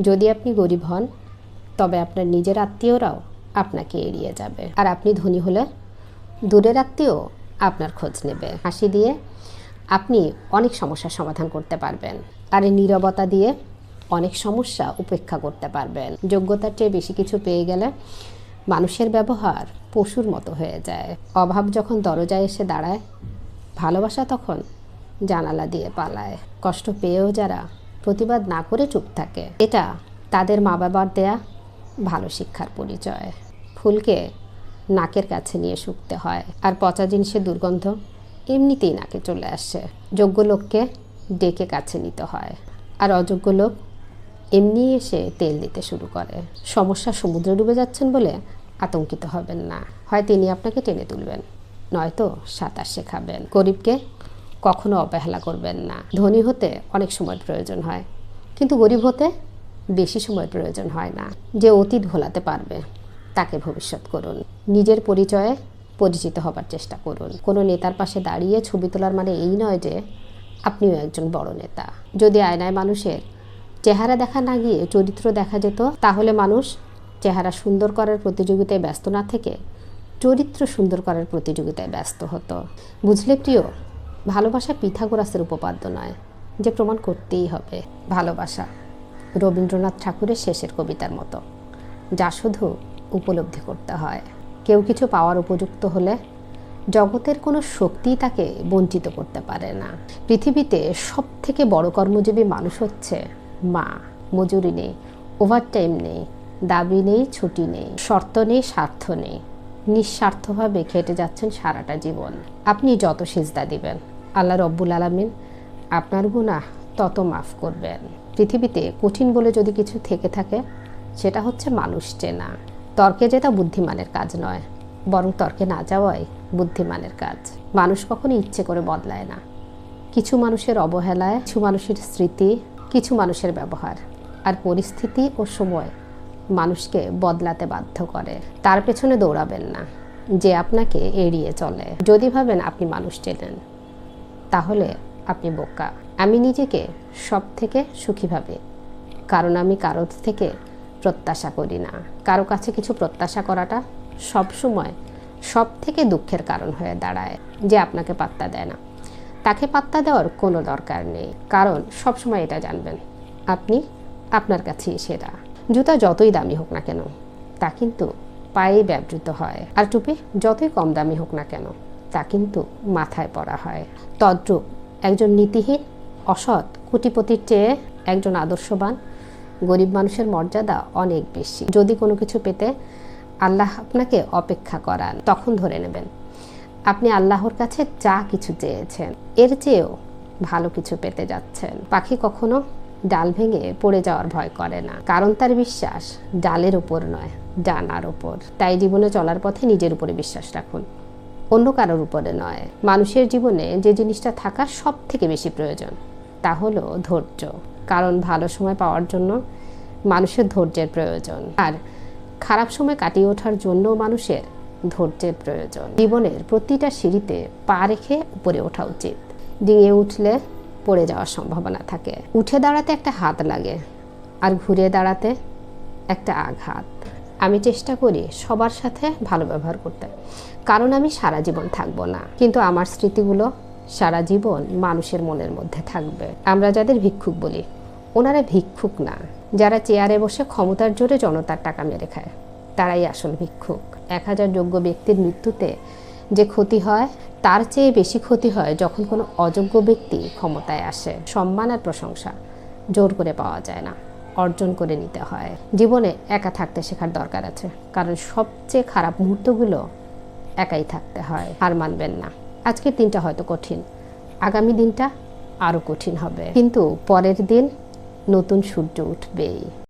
যদি আপনি গরিব হন, তবে আপনার নিজের আত্মীয়রাও আপনাকে এড়িয়ে যাবে। আর আপনি ধনী হলে দূরের আত্মীয় আপনার খোঁজ নেবে। হাসি দিয়ে আপনি অনেক সমস্যার সমাধান করতে পারবেন। আর এই নীরবতা দিয়ে অনেক সমস্যা উপেক্ষা করতে পারবেন। যোগ্যতার চেয়ে বেশি কিছু পেয়ে গেলে মানুষের ব্যবহার পশুর মতো হয়ে যায়। অভাব যখন দরজায় এসে দাঁড়ায়, ভালোবাসা তখন জানালা দিয়ে পালায়। কষ্ট পেয়েও যারা প্রতিবাদ না করে চুপ থাকে। এটা তাদের মা বাবার দেয়া ভালো শিক্ষার পরিচয়। ফুলকে নাকের কাছে নিয়ে শুকতে হয়, আর পচা জিনিসের দুর্গন্ধ এমনিতেই নাকে চলে আসে। যোগ্য লোককে ডেকে কাছে নিতে হয়, আর অযোগ্য লোক এমনি এসে তেল দিতে শুরু করে। সমস্যা সমুদ্রে ডুবে যাচ্ছেন বলে আতঙ্কিত হবেন না। হয় তিনি আপনাকে টেনে তুলবেন, নয়তো সাঁতার শেখাবেন। গরিবকে কখনো অবহেলা করবেন না। ধনী হতে অনেক সময় প্রয়োজন হয়, কিন্তু গরিব হতে বেশি সময় প্রয়োজন হয় না। যে অতীত ভোলাতে পারবে, তাকে ভবিষ্যৎ করুন। নিজের পরিচয়ে পরিচিত হবার চেষ্টা করুন। কোনো নেতার পাশে দাঁড়িয়ে ছবি তোলার মানে এই নয় যে আপনিও একজন বড় নেতা। যদি আয়নায় মানুষের চেহারা দেখা না গিয়ে চরিত্র দেখা যেত, তাহলে মানুষ চেহারা সুন্দর করার প্রতিযোগিতায় ব্যস্ত না থেকে চরিত্র সুন্দর করার প্রতিযোগিতায় ব্যস্ত হতো। বুঝলে প্রিয় ভালোবাসা পিথাগোরাসের উপপাদ্য নয়, যে প্রমাণ করতেই হবে। ভালোবাসা রবীন্দ্রনাথ ঠাকুরের শেষের কবিতার মতো, যা শুধু উপলব্ধি করতে হয়। কেউ কিছু পাওয়ার উপযুক্ত হলে জগতের কোনো শক্তিই তাকে বঞ্চিত করতে পারে না। পৃথিবীতে সব থেকে বড় কর্মজীবী মানুষ হচ্ছে মা। মজুরি নেই, ওভারটাইম নেই, দাবি নেই, ছুটি নেই, শর্ত নেই, স্বার্থ নেই। নিঃস্বার্থভাবে খেটে যাচ্ছেন সারাটা জীবন। আপনি যত সিজদা দিবেন আল্লাহ রব্বুল আলমিন আপনার গুণা তত মাফ করবেন। পৃথিবীতে কঠিন বলে যদি কিছু থেকে থাকে, সেটা হচ্ছে মানুষ চেনা। তর্কে যেটা বুদ্ধিমানের কাজ নয়, বরং তর্কে না যাওয়াই বুদ্ধিমানের কাজ। মানুষ কখনো ইচ্ছে করে বদলায় না। কিছু মানুষের অবহেলায়, কিছু মানুষের স্মৃতি, কিছু মানুষের ব্যবহার। আর পরিস্থিতি ও সময় মানুষকে বদলাতে বাধ্য করে। তার পেছনে দৌড়াবেন না। যে আপনাকে এড়িয়ে চলে। যদি ভাবেন আপনি মানুষ চেনেন তাহলে আপনি বোকা। আমি নিজেকে সব থেকে সুখী ভাবে, কারণ আমি কারোর থেকে প্রত্যাশা করি না। কারও কাছে কিছু প্রত্যাশা করাটা সব সময় সব থেকে দুঃখের কারণ হয়ে দাঁড়ায়, যে আপনাকে পাত্তা দেয় না। তাকে পাত্তা দেওয়ার কোনো দরকার নেই, কারণ সব সময় এটা জানবেন, আপনি আপনার কাছেই সেরা। জুতা যতই দামি হোক না কেন, তা কিন্তু পায়ে ব্যবহৃত হয়। আর টুপি যতই কম দামি হোক না কেন তা কিন্তু মাথায় পড়া হয়। তদ্রূপ একজন নীতিহীন, অসৎ কোটিপতির চেয়ে একজন আদর্শবান, গরিব মানুষের মর্যাদা অনেক বেশি। যদি কোনো কিছু পেতে আল্লাহ আপনাকে অপেক্ষা করান, তখন ধরে নেবেন। আপনি আল্লাহর কাছে যা কিছু চেয়েছেন, এর চেয়েও ভালো কিছু পেতে যাচ্ছেন। পাখি কখনো ডাল ভেঙে পড়ে যাওয়ার ভয় করে না, কারণ তার বিশ্বাস ডালের উপর নয়, ডানার উপর। তাই জীবনে চলার পথে নিজের উপরে বিশ্বাস রাখুন। অন্য কারোর উপরে নয়। মানুষের জীবনে যে জিনিসটা থাকা সব থেকে বেশি প্রয়োজন, তা হলো ধৈর্য। কারণ ভালো সময় পাওয়ার জন্য মানুষের ধৈর্যের প্রয়োজন। আর খারাপ সময় কাটিয়ে ওঠার জন্য মানুষের ধৈর্যের প্রয়োজন। জীবনের প্রতিটা সিঁড়িতে পা রেখে উপরে ওঠা উচিত। ডিঙে উঠলে পড়ে যাওয়ার সম্ভাবনা থাকে। উঠে দাঁড়াতে একটা হাত লাগে, আর ঘুরে দাঁড়াতে একটা আঘাত। আমি চেষ্টা করি সবার সাথে ভালো ব্যবহার করতে। কারণ আমি সারা জীবন থাকব না। কিন্তু আমার স্মৃতিগুলো সারা জীবন মানুষের মনের মধ্যে থাকবে। আমরা যাদের ভিক্ষুক বলি, ওনারা ভিক্ষুক না। যারা চেয়ারে বসে ক্ষমতার জোরে জনতার টাকা মেরে খায়, তারাই আসল ভিক্ষুক। এক হাজার যোগ্য ব্যক্তির মৃত্যুতে যে ক্ষতি হয়, তার চেয়ে বেশি ক্ষতি হয় যখন কোনো অযোগ্য ব্যক্তি ক্ষমতায় আসে। সম্মান আর প্রশংসা জোর করে পাওয়া যায় না। অর্জন করে নিতে হয়। জীবনে একা থাকতে শেখার দরকার আছে। কারণ সবচেয়ে খারাপ মুহূর্তগুলো একাই থাকতে হয়। আর মানবেন না। আজকের দিনটা হয়তো কঠিন। আগামী দিনটা আরও কঠিন হবে। কিন্তু পরের দিন নতুন সূর্য উঠবেই।